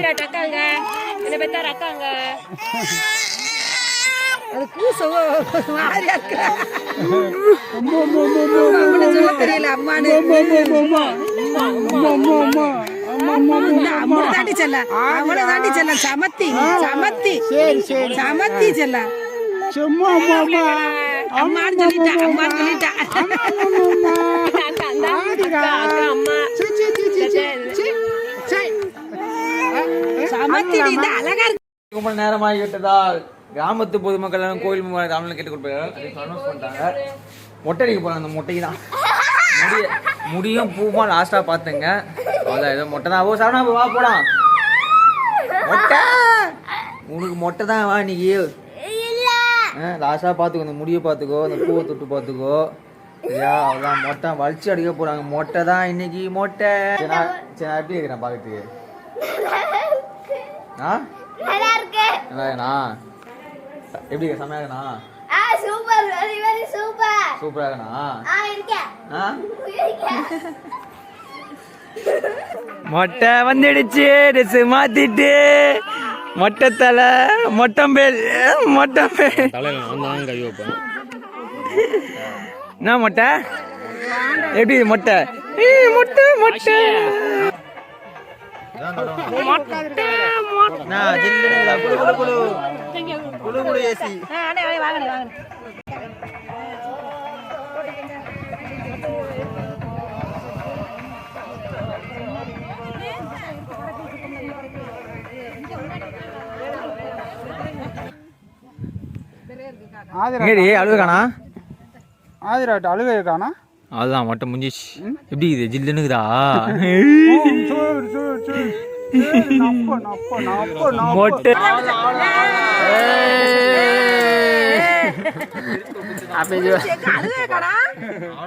ஆதிரா அக்காங்க என்ன பெத்தார் அக்காங்க அது கூசவோ மாதிரியா இருக்கு அம்மான்னு சொல்ல தெரியல அம்மானு அம்மா தாண்டி செல்ல அவளை தாண்டி செல்ல சமத்தி சமத்தி சமத்தி செல்ல சும்மா அம்மா அம்மான்னு சொல்லிட்டா அம்மான்னு சொல்லிட்டா அக்கா அந்த அக்கா அக்கா அம்மா சமத்தி நீ இந்த அழகா இருக்கு. ரொம்ப நேரமாகிவிட்டதால் கிராமத்து பொதுமக்கள் எல்லாம் கோயில் முன்னாடி தமிழ்ல கேட்டுக் கொடுப்பார்கள் அதை அனௌன்ஸ் பண்ணிட்டாங்க. மொட்டை அடிக்க போறாங்க அந்த மொட்டைக்கு தான் முடிய முடியும் பூமா லாஸ்டா பார்த்துங்க. அவ்வளோதான் ஏதோ மொட்டை தான் ஓ சரணா வா போலாம் மொட்டை? உனக்கு மொட்டை தான் வா நீ லாஸ்டா பார்த்துக்கோ இந்த முடியை பார்த்துக்கோ இந்த பூவை தொட்டு பார்த்துக்கோ. சரியா அவ்வளோதான் மொட்டை வலிச்சு அடிக்க போறாங்க. மொட்டை தான் இன்னைக்கு மொட்டை. சரி நான் சரி நான் எப்படி இருக்கிறேன் பார்க்கறதுக்கு ஆ? நல்லா இருக்கு எப்படி இருக்க? செம்மையா இருக்கேனா ஆ சூப்பர் வெரி வெரி சூப்பர் சூப்பரா. இருக்கேனா ஆ இருக்கேன் ஆ? மொட்டை வந்துடுச்சு. ட்ரெஸ் மாத்திட்டு. மொட்டை தலை மொட்டம்பேல் மொட்டம்பேல் என்ன மொட்டை? எப்படி மொட்டை? ஏய், மொட்டை மொட்டை. ஆதிரா அழுகானா ஆதிராட்ட? அழுகை இருக்கானா அதுதான் மொட்டை முடிஞ்சிச்சு எப்படி இது மொட்டை. அழுவேக்கடா.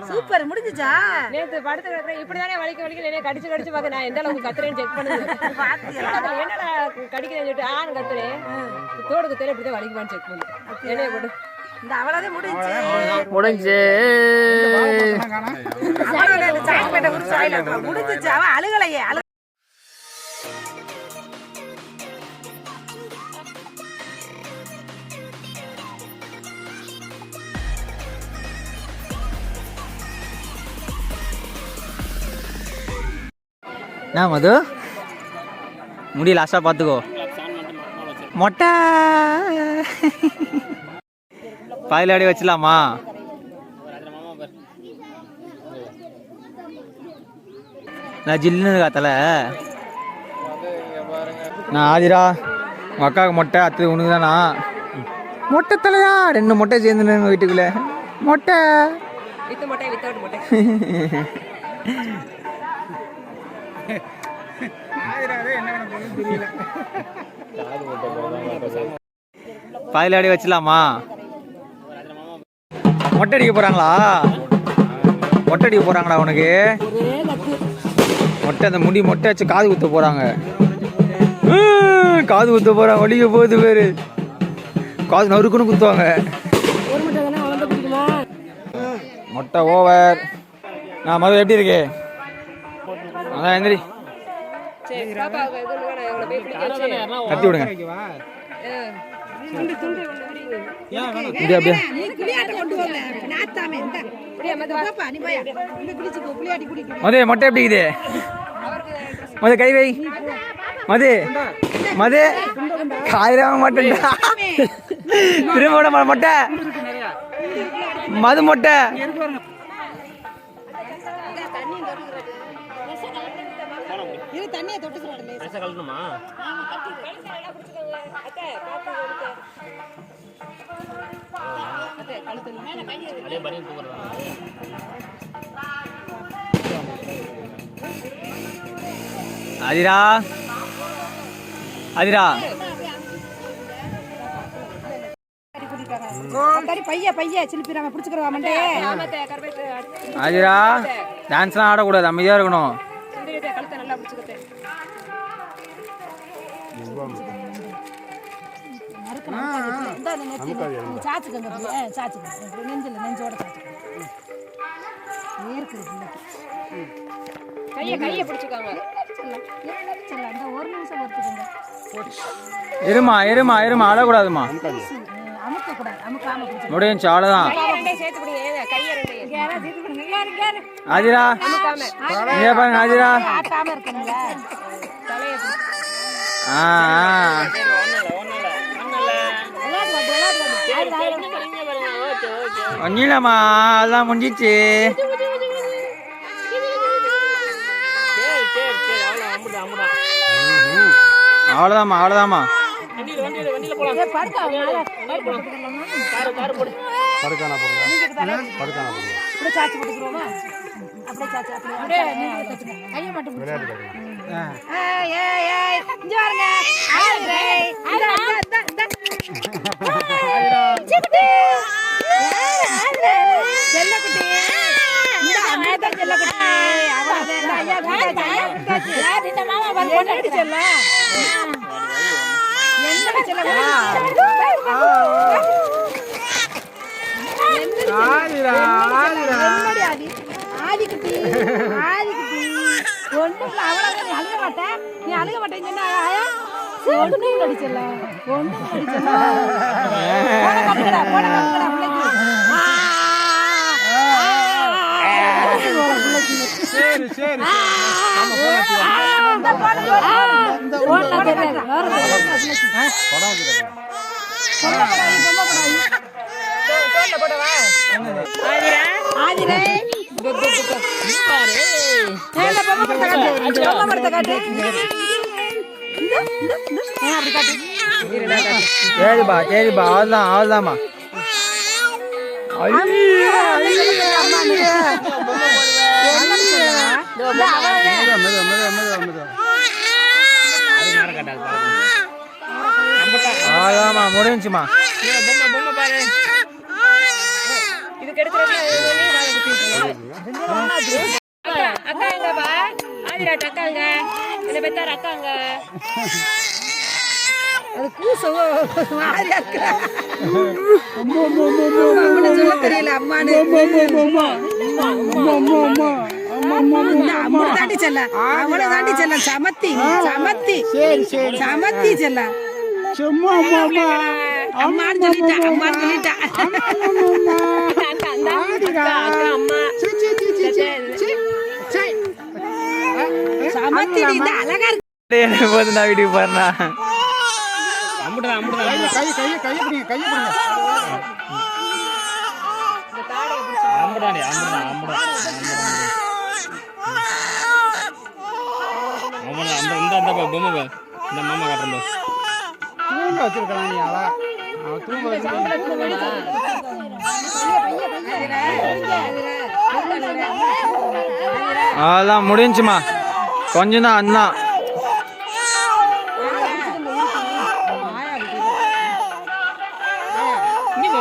சூப்பர் முடிஞ்சுச்சா? நேத்து படுத்து கிடக்குறேன் இப்படிதானே வலிக்க வலிக்க என்ன கடிச்சு கடிச்சு பார்க்க நான் எந்த அளவுக்கு கத்துறேன்னு செக் பண்ணுது. என்னடா கடிக்கிறேன்னு சொல்லிட்டு ஆண் கத்துறேன். தோடு குத்தையில இப்படிதான் வலிக்குமான்னு செக் பண்ணு என்னைய போட்டு இந்த அவ்வளவுதான் முடிஞ்சு. முடிஞ்சு. சாயப்பேட்டை குறிச்சு வாயில முடிஞ்சுச்சு அவ அழுகலையே அழு என்ன மது? முடி லாஸ்டா பார்த்துக்கோ. மொட்டை. பாயில் அடி வச்சலாமா நான் ஜில்லுன்னு காத்தல. நான் ஆதிரா உங்கள் அக்காவுக்கு மொட்டை அத்து உனக்கு தானா? மொட்டை தலையா? ரெண்டு மொட்டை சேர்ந்து எங்கள் வீட்டுக்குள்ள. மொட்டை. மொட்டை வித்தவுட் மொட்டை அடிக்க போகிறாங்களா மொட்டை அடிக்க போகிறாங்களா உனக்கு? மொட்டை அந்த முடி மொட்டை வச்சு காது குத்த போகிறாங்க காது குத்த போகிறாங்க ஒழிக்க போகுது பேர். காது நறுக்குன்னு குத்துவாங்க. மொட்டை ஓவர். நான் மது எப்படி இருக்கு? அதான் எந்திரி. கட்டி விடுங்க. அப்படியே. குடிக்கணும் மது மொட்டை எப்படி இருக்குது? மது கை வை. மது மது. காயிரம் மாட்டேன்டா திரும்ப மொட்டை. மது மொட்டை. இது தண்ணியை தொட்டு சொல்றேன் பைசா கழட்டணுமா அதே பனியன் தூக்குறதா? அதிரா? அதிரா? கறி பைய பைய சிலிப்பிராம பிடிச்சுக்கிறவா மண்டே. அதிரா? டான்ஸ்லாம் ஆடக்கூடாது அமைதியாக இருக்கணும். இருமா இருமா இருமா அழக்கூடாதுமா. அமுக்க கூடாது அமுக்காம பிடிச்சி முடிஞ்சு அவ்வளோதான் கையை ரெண்டையும் சேர்த்து பிடிங்க கையை ரெண்டையும் யாராவது இது பண்ணுங்க யாரு ஆதிரா இங்கே பாருங்க பிடிச்சி ஆ அதெல்லாம் முடிஞ்சிச்சு. அவ்வளோதாம்மா அவ்வளோதாம்மா படுக்கானா போடுங்க படுக்கானா போடுங்க அப்படியே சாச்சி போட்டுக்கிறோமா அப்படியே சாச்சி அப்படியே. கையை மட்டும் பிடிச்சி ஏய் ஏய் ஏய் இங்க ஆயிரே செல்லக்குட்டி இந்த அம்மா செல்லக்குட்டி அவளே ஐயா ஐயா மாமா வந்து செல்ல ஆதிரா ஆதிரா. ஆதி? ஆதிக்குட்டி ஆதிக்குட்டி ஒண்ணும் இல்ல அவ்வளவு நீ அழுக மாட்டேன் அழுக மாட்டேன்னு சொன்னா. சரி சரி. சரிப்பா சரிப்பா அவ்வளோதான் அவ்வளோதாம்மா அக்கா எங்கப்பா ஆதிராட் அக்காங்க என்ன பெத்தார் அக்காங்க அது கூசவோ மாதிரியா இருக்கிறா சொல்ல தெரியல அம்மானு அம்மா. தாண்டி செல்ல. அவளை தாண்டி செல்ல. சமத்தி சமத்தி. சமத்தி செல்ல. சும்மா அம்மா அம்மா. சொல்லிட்டா அம்மா சமத்தி இந்த அழகா இருக்கு. போது நான் வீட்டுக்கு போறேன்னா? அம்புடா அம்புடா அம்புடா கை கையை கையை பிடிங்க கையை பிடிங்க. அம்புடாடி அம்புடா அம்புடா அம்புடா அந்த அந்த பொம்மை. இந்த மாமா காட்டுறோம் பா. தூங்க வச்சிருக்கலாம் நீ ஆளா. அவன் தூங்க வச்சிருக்கான் அவ்வளோதான் முடிஞ்சுமா. கொஞ்சம் தான் அண்ணா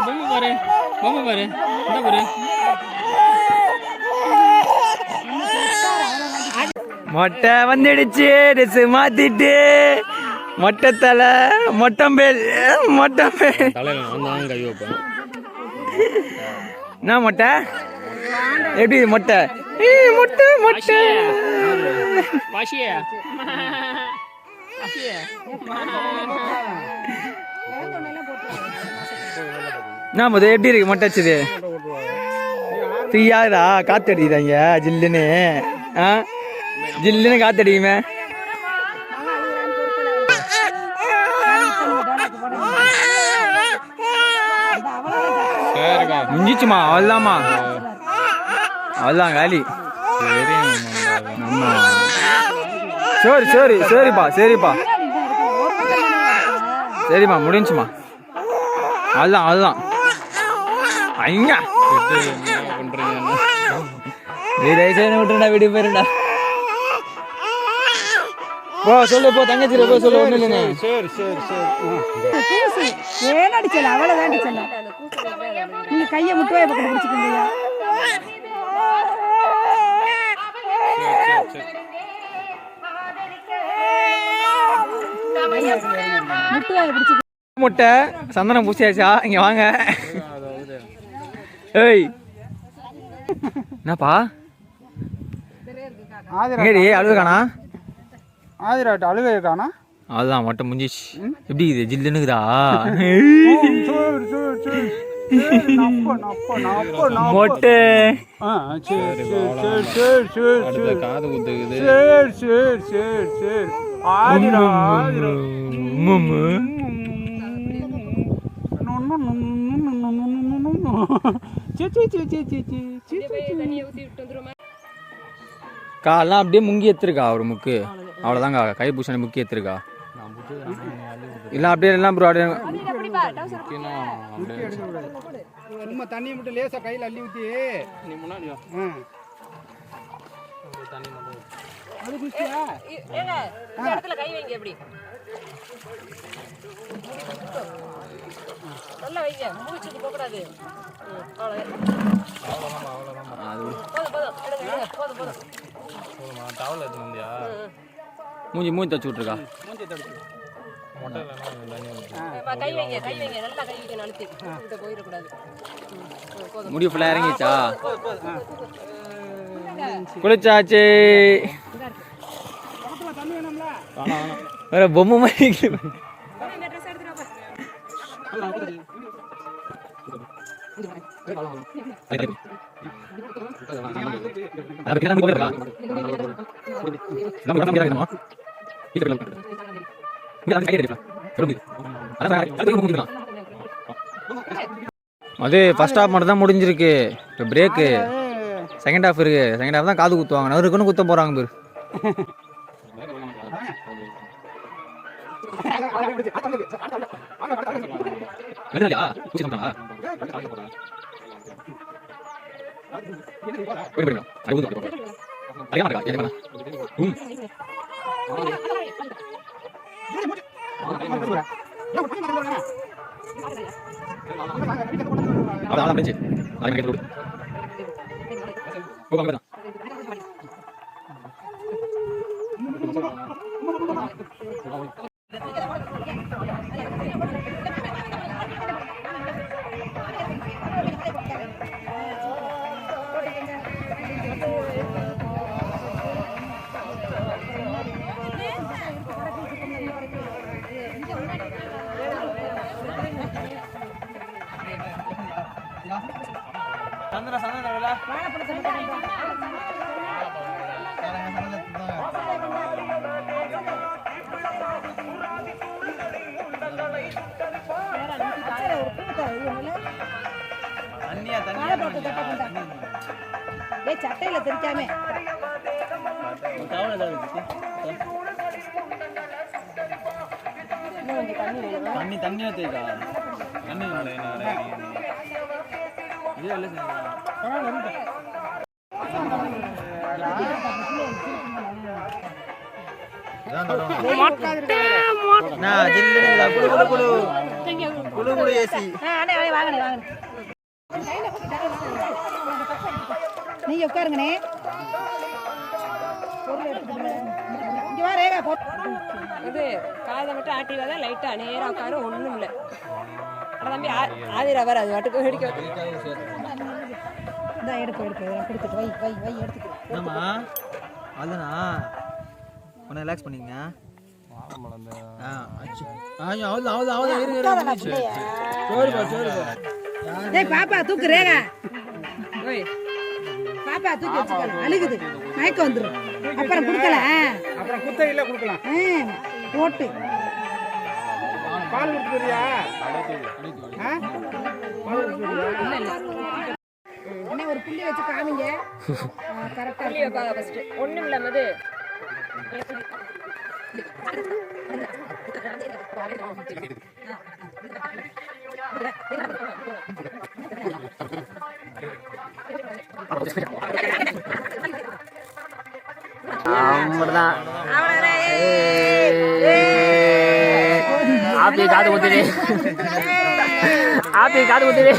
பொம்மை பாரு. பொம்மை பாரு. இந்த பாரு. மொட்டை வந்துடுச்சு ட்ரெஸ் மாத்திட்டு. மொட்டை தலை மொட்டம்பேல் மொட்டம்பேல் என்ன மொட்டை? எப்படி மொட்டை? மொட்டை மொட்டை. என்ன எப்படி இருக்கு மொட்டை வச்சது? ஃப்ரீயாகுதா காத்து அடிக்குதாங்க ஜில்லுன்னு? ஆ? ஜில்லுன்னு காத்து அடிக்குமே சரிக்கா முடிஞ்சிச்சுமா அவ்வளோதாம்மா அவ்வளோதான் காலி சரி சரி சரிப்பா சரிப்பா. சரிம்மா முடிஞ்சுமா அதுதான் அதுதான் ஐயா. விட்டுருடா வீட்டுக்கு போயிருடா போ சொல்லு போ தங்கச்சியில போ சொல்லு ஒண்ணு இல்லைன்னு சரி சரி சரி ஏன் அடிச்சல அவளை தாண்டி செல்ல நீங்க கையை முட்டுவாய் பக்கம் பிடிச்சிக்கிங்கய்யா முட்டுவாய் பிடிச்சி முட்டை சந்தனம் பூசியாச்சா? இங்க வாங்க. ஏய். என்னப்பா? அழுது காணா. ஆதிராட்டு அழுகை காணா அதுதான் மொட்டை முடிஞ்சிச்சு எப்படி இது நப்ப மொட்டை ஆ சரி சரி சரி சரி சரி காது குத்துக்குது சரி சரி சரி சரி ஆதிரா ஆதிரா கால்லாம் அப்படியே முங்கி எடுத்துருக்கா ஒரு முக்கு அவ்வளோதாங்க கை பூசணி முக்கி எடுத்துருக்கா இல்லை அப்படியே எல்லாம் ப்ரோ அப்படியே சும்மா தண்ணியை மட்டும் லேசா கையில் அள்ளி ஊற்றி நீ முன்னாடி தண்ணி மட்டும் அது குச்சியா ஏங்க இந்த இடத்துல கை வைங்க எப்படி? நல்லா வைங்க மூச்சுக்கு போகக்கூடாது ம், அவ்வளவுதான். அது போதும் போதும். போதும் போதும். போதுமா டவல் எடுத்து வந்தியா? மூஞ்சி மூஞ்சி தச்சு விட்ருக்கா மொட்டை இல்லைன்னா தண்ணி ஊத்து. ஏம்மா, கை வைங்க கை வைங்க. நல்லா கை வைங்க அழுத்தி கிட்ட போயிடக்கூடாது. ம், ம், போதும் முடி ஃபுல்லாக இறங்கிச்சா குளிச்சாச்சு. வேற பொம்மை மாதிரி அது ஃபர்ஸ்ட் ஹாஃப் மட்டும் தான் முடிஞ்சிருக்கு. இப்போ பிரேக்கு செகண்ட் ஹாஃப் இருக்கு. செகண்ட் ஹாஃப் தான் காது குத்துவாங்க. நவருக்குன்னு குத்த போறாங்க பேர். ஏய் சட்டையில தெரிக்காம தண்ணி தண்ணி ஊற்றிக்கா தண்ணி இது இல்லை குழு குழு ஏசி அண்ணே அண்ணே வாங்கண்ணே வாங்கண்ணே நீங்க உட்காருங்கண்ணே இங்க வா ரேகா போ இது காதை மட்டும் ஆட்டி தான் லைட்டா நேரா உட்காரு ஒண்ணும் இல்லை. தம்பி ஆதிரா வர அது வாட்டுக்கு வெடிக்க இந்த எடுப்பு எடுப்பு இதெல்லாம் கொடுத்துட்டு வை வை வை எடுத்துக்கலாம் என்னம்மா? அதுனா உன்னை ரிலாக்ஸ் டேய் பாப்பா தூக்கு ரேகா. ஓய் பாப்பா தூக்கி வச்சுக்கலாம் அழுகுது. மயக்கம் வந்துரும். அப்புறம் கொடுக்கல. அப்புறம் குத்தகையில் கொடுக்கலாம். போட்டு. பால் கொடுத்துறியா அண்ணே ஒரு புள்ளி வச்சு காமிங்க. கரெக்டா புள்ளி வைப்பாங்க ஃபர்ஸ்ட் ஒண்ணும் இல்ல மது. ஆப்பி காது குத்துது. ஆப்பி காது அவ்வளவுதான்.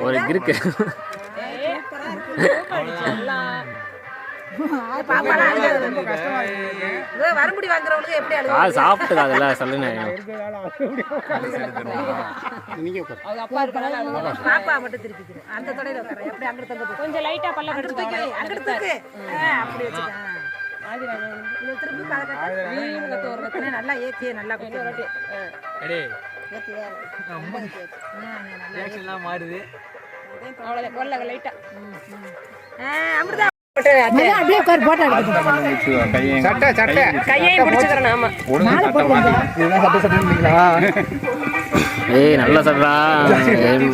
ஒரு கிறுக்கு. வரம்படி வாங்குறவனுக்கு எப்படி அழுது சாப்பிட்டது அதெல்லாம் சொல்லுங்க பாப்பா மட்டும் அந்த தொடையில உட்கார எப்படி அங்க தங்க நல்லா ஏத்தி நல்லா குத்து மாறுது. அவ்வளோ கொல்ல லைட்டா அமிர்தா. அப்படியே உட்காரு போட்டோ சட்டை சட்டை. கையையும் பிடிச்சிக்கிறேன் ஆமா. ஏய் நல்ல சட்ரா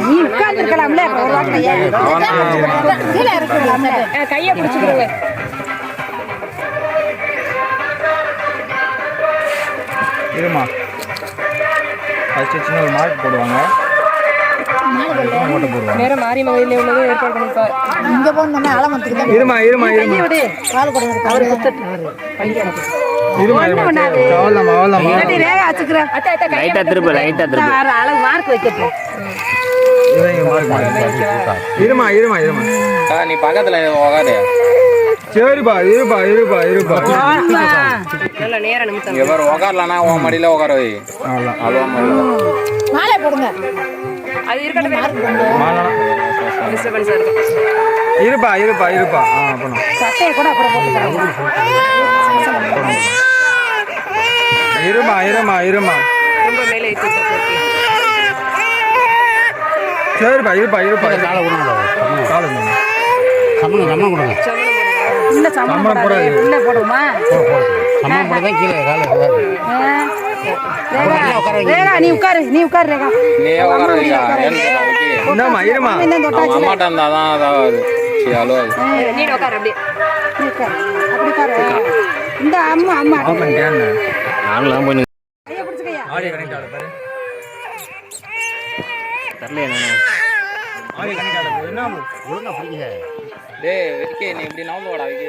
நீ உட்கார்ந்து இருக்கலாம்ல ஒரு வாட்டி கீழே இருக்கலாம்ல. கையை பிடிச்சிக்கிறோங்க இருமா. ஃபர்ஸ்ட் சின்ன ஒரு மார்க் போடுவாங்க. நேரம் மாறி மகளில் உள்ளது ஏற்பாடு பண்ணிப்பார் இந்த நீ பக்கத்தில் உகாதே சரிப்பா இருப்பா இருப்பா இருப்பா. நல்ல நேர உன் மடியில உட்கார வை அவ்வளோ மாலை போடுங்க. அது இருக்கட்டும் இருப்பா இருப்பா இருப்பா. ஆ பண்ணும் சட்டையை கூட அப்புறம் இருமா இருமா இருமா. ரொம்ப மேலே சரிப்பா இருப்பா இருப்பா காலை விடுங்க காலை விடுங்க சம்பளம் சம்பளம் கொடுங்க. இல்லை சம்பளம் இல்லை போடுமா சம்பளம் போட தான் கீழே காலை ரேகா நீ உட்காரு நீ உட்காரு ரேகா. நீ உட்கார. வைக்கா ஏன்னு கேட்டா வைக்கி. இந்தாம்மா இருமா. என்ன அவங்க தொட்டாச்சு அம்மாட்ட இருந்தா தான் அதாவது. சரி அழுவாது நீ உட்கார் அப்படியே. நீ உட்காரு. அப்படி உட்காரு. இந்த அம்மா அம்மா. அவன் கேன்னு நாங்களாம் போய் கையை பிடிச்சுக்கையா ஆடியோ கனெக்ட் ஆகுது பாரு. தரலையே நான் ஆடியோ கனெக்ட் ஆகுது என்ன டேய் விக்கி நீ இப்படி நவுந்து வாடா விக்கி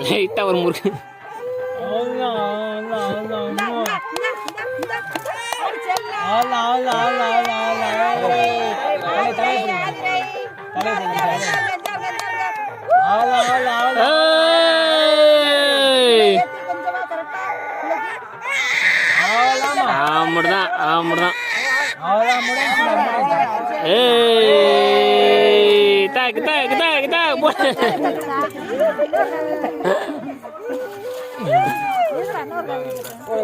லைட்டாக ஒரு முருகு ஆமாடுதான் ஆமாடுதான் ஏய் தாக்கு தாக்கு தாக்கு தாக்கு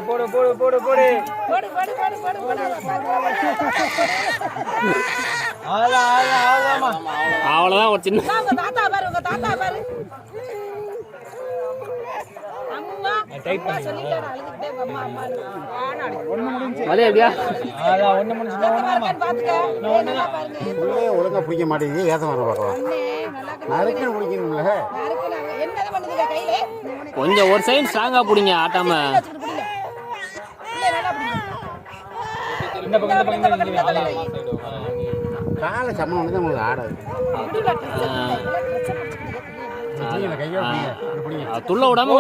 போடு போடு போடு போடு. போடு போடு போடு போடு போடு. போடு அவ்வளோதான் அவ்வளோதான் அவ்வளோதாம்மா அவ்வளோதான் ஒரு சின்ன தாத்தா பாரு உங்க தாத்தா பாரு. ஒழுங்கா பிடிக்க மாட்டேங்குது ஏத்த வர பார்க்கலாம் நறுக்குன்னு பிடிக்கணும்ல. கொஞ்சம் ஒரு சைடு ஸ்ட்ராங்காக பிடிங்க ஆட்டாம. இந்த பக்கம் இந்த பக்கம் இந்த பக்கம் காலை வந்து உங்களுக்கு ஆடாது. துள்ள விடாம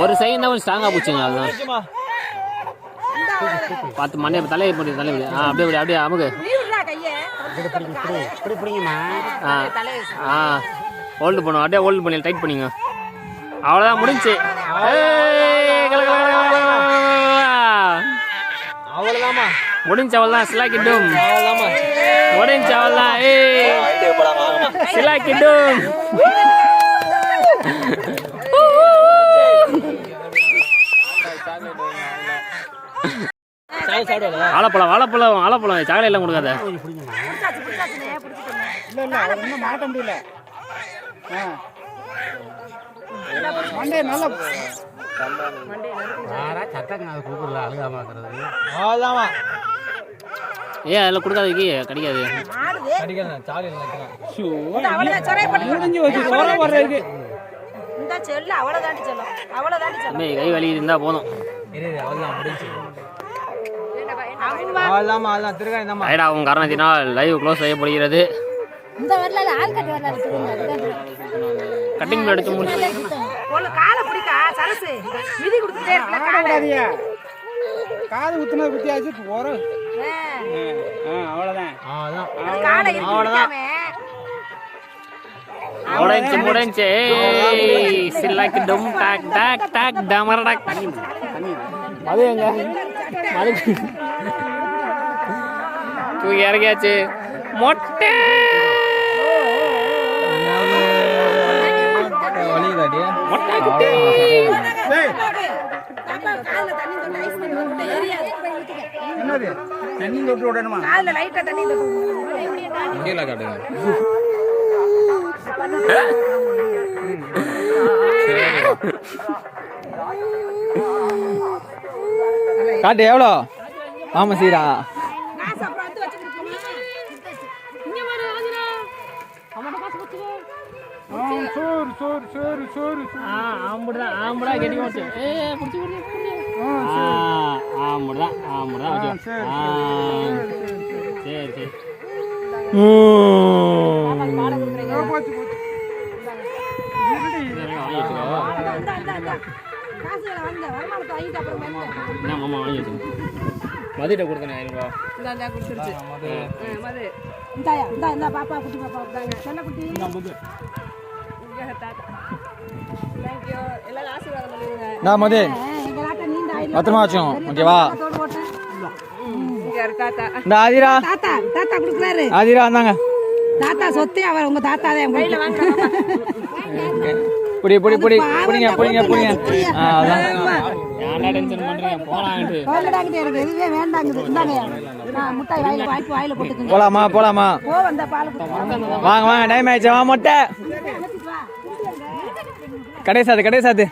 ஒரு செகண்ட் தான் ஸ்ட்ராங்கா போச்சுங்க அதுதான் பார்த்து மண்ணை தலை போட்டு தலையை ஆ அப்படியே அப்படியே அமுக்கு ஆ ஆ ஹோல்டு பண்ணுவோம் அப்படியே ஹோல்டு பண்ணி டைட் பண்ணிங்க. அவ்வளோதான் முடிஞ்சு. அவ்வளோதாம்மா முடிஞ்ச அவ்வளோதான் சிலா கிட்டும் அவ்வளோதாம்மா முடிஞ்ச ஏய். சிலா கிட்டும் வாழைப்பழம் வாழைப்பழம் வாழைப்பழம். சாக்லேட் எல்லாம் கொடுக்காத. இல்லை இல்லை மாட்ட முடியல மண்டே நல்லா சட்டங்க அது கொடுக்குறல அழுகாம அவ்வளோதாமா ஏன் கிடைக்காது போதும். காரணத்தினால் லைவ் க்ளோஸ் செய்யப்படுகிறது கட்டிங் எடுத்து முடிச்சு. ஒரு காலை பிடிக்கா? சரசு. மிதி கொடுத்துட்டே இருக்கல காலை. விடாதீங்க காது குத்துனது குத்தியாச்சு போகிறோம் ஆ, ஆ அவ்வளோதான் அவ்வளோதான் காலை இறுக்கி பிடிக்காம முடிஞ்சு முடிஞ்சு சில்லாக்கு டும் டாக் டாக் டாக் டமர் டாக் அது எங்க? அது தூக்கி இறங்கியாச்சு மொட்டை! விட்டு எரியாது என்னது? தண்ணி தொட்டு விடணுமா? கால்ல லைட்டா தண்ணி தொட்டு கீழே காட்டுங்க காட்டு எவ்வளோ? ஆமாம் சீரா. ஆம்புடுதான் ஆம்புடா கெட்டி போச்சு. ஏ புடிச்சு ஆம்புடுதான் வச்சு சரி சரி. கொடுத்தேன் ஐநூறுவா. இந்தா இந்தா குடிச்சிருச்சு. மது. இந்தாயா இந்தா இந்தா பாப்பா குட்டி பாப்பா செல்ல குட்டி நான் மது பத்திரமா வச்சோம் ஓகேவா? தாத்தா? இந்த ஆதிரா. தாத்தா தாத்தா கொடுக்குறாரு. ஆதிரா வந்தாங்க தாத்தா சொத்து அவர் உங்க தாத்தா தான் கையில வாங்க புடி புடி புடி புடிங்க புடிங்க புடிங்க. போலாமா போலாமா போ வந்த பால் குடிச்சு வாங்க வாங்க டைம் ஆயிடுச்சு. வா மொட்டை. கடைசாது கடைசாது